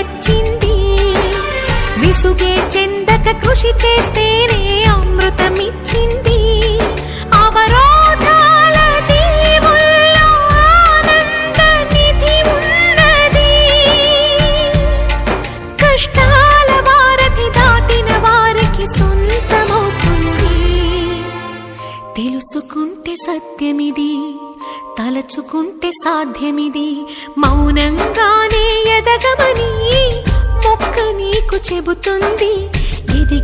వచ్చింది. విసుగే చెందక కృషి చేస్తేనే అమృతమిచ్చింది. తెలుసుకుంటే సత్యమిది తలచుకుంటే సాధ్యమిది మౌనంగా చెబుతుంది ఎదిగి